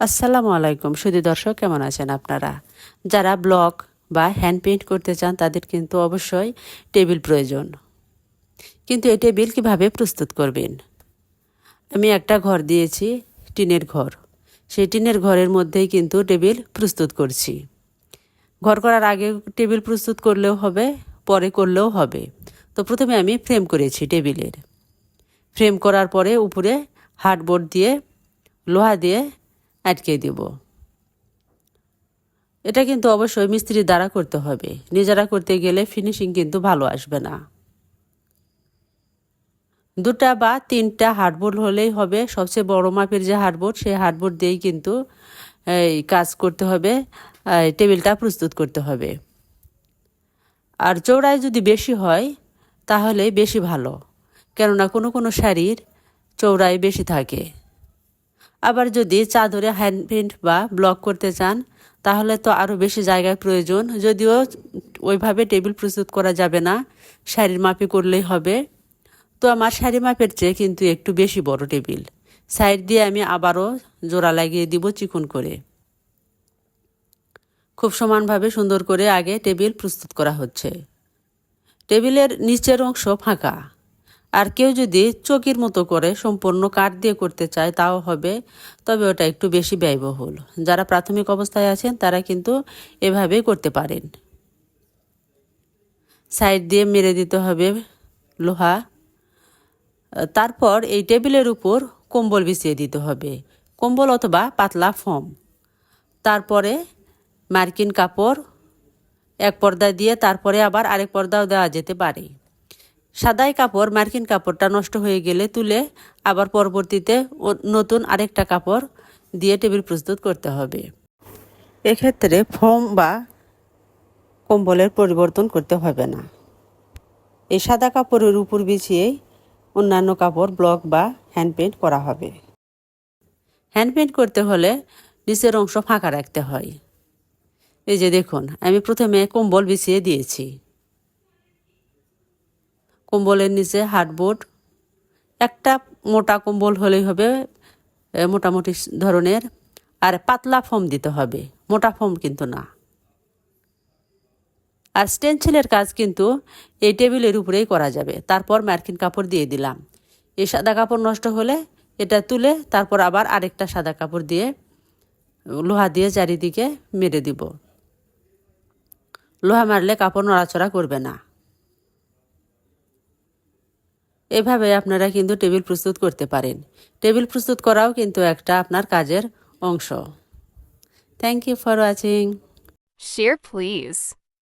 আসসালামু আলাইকুম, সুধী দর্শক, কেমন আছেন আপনারা? যারা ব্লক বা হ্যান্ড পেইন্ট করতে চান, তাদের কিন্তু অবশ্যই টেবিল প্রয়োজন। কিন্তু এই টেবিল কীভাবে প্রস্তুত করবেন? আমি একটা ঘর দিয়েছি, টিনের ঘর। সেই টিনের ঘরের মধ্যেই কিন্তু টেবিল প্রস্তুত করছি। ঘর করার আগে টেবিল প্রস্তুত করলেও হবে, পরে করলেও হবে। তো প্রথমে আমি ফ্রেম করেছি টেবিলের। ফ্রেম করার পরে উপরে হার্ডবোর্ড দিয়ে, লোহা দিয়ে আটকে দিব। এটা কিন্তু অবশ্যই মিস্ত্রির দ্বারা করতে হবে। নিজেরা করতে গেলে ফিনিশিং কিন্তু ভালো আসবে না। দুটা বা তিনটা হার্ডবোর্ড হলেই হবে। সবচেয়ে বড় মাপের যে হার্ডবোর্ড সেই হার্ডবোর্ড দিয়েই কিন্তু, এই কাজ করতে হবে। টেবিলটা প্রস্তুত করতে হবে। আর চৌড়ায় যদি বেশি হয়, তাহলে বেশি ভালো। কেননা কোনো কোনো শাড়ির চৌড়ায় বেশি থাকে। আবার যদি চাদরে হ্যান্ড প্রিন্ট বা ব্লক করতে চান, তাহলে তো আরও বেশি জায়গার প্রয়োজন। যদিও ওইভাবে টেবিল প্রস্তুত করা যাবে না শাড়ির মাপে করলেই হবে। তো আমার শাড়ি মাপের চেয়ে কিন্তু একটু বেশি বড় টেবিল। সাইড দিয়ে আমি আবারও জোড়া লাগিয়ে দিব চিকন করে। খুব সমানভাবে সুন্দর করে আগে টেবিল প্রস্তুত করা হচ্ছে। টেবিলের নিচের অংশ ফাঁকা। আর কেউ যদি চকির মতো করে সম্পূর্ণ কাঠ দিয়ে করতে চায়, তাও হবে। তবে ওটা একটু বেশি ব্যয়বহুল। যারা প্রাথমিক অবস্থায় আছেন, তারা কিন্তু এভাবেই করতে পারেন। সাইড দিয়ে মেরে দিতে হবে লোহা। তারপর এই টেবিলের উপর কম্বল বিছিয়ে দিতে হবে। কম্বল অথবা পাতলা ফোম। তারপরে মার্কিন কাপড় এক পর্দা দিয়ে, তারপরে আবার আরেক পর্দাও দেওয়া যেতে পারে। সাদাই কাপড়, মার্কিন কাপড়টা নষ্ট হয়ে গেলে তুলে আবার পরবর্তীতে নতুন আরেকটা কাপড় দিয়ে টেবিল প্রস্তুত করতে হবে। এক্ষেত্রে ফোম বা কম্বলের পরিবর্তন করতে হবে না। এই সাদা কাপড়ের উপর বিছিয়েই অন্যান্য কাপড়, ব্লক বা হ্যান্ড পেন্ট করা হবে। হ্যান্ড পেন্ট করতে হলে নিচের অংশ ফাঁকা রাখতে হয়। এই যে দেখুন, আমি প্রথমে কম্বল বিছিয়ে দিয়েছি। কম্বলের নিচে হার্ডবোর্ড একটা মোটা কম্বল হলেই হবে মোটামুটি ধরনের। আর পাতলা ফোম দিতে হবে, মোটা ফোম কিন্তু না। আর স্টেনসিলের কাজ কিন্তু এই টেবিলের উপরেই করা যাবে। তারপর মার্কিন কাপড় দিয়ে দিলাম। এই সাদা কাপড় নষ্ট হলে এটা তুলে তারপর আবার আরেকটা সাদা কাপড় দিয়ে লোহা দিয়ে চারিদিকে মেরে দিব। লোহা মারলে কাপড় নড়াচড়া করবে না। এভাবে আপনারা কিন্তু টেবিল প্রস্তুত করতে পারেন। টেবিল প্রস্তুত করাও কিন্তু একটা আপনার কাজের অংশ। Thank you for watching Share, please.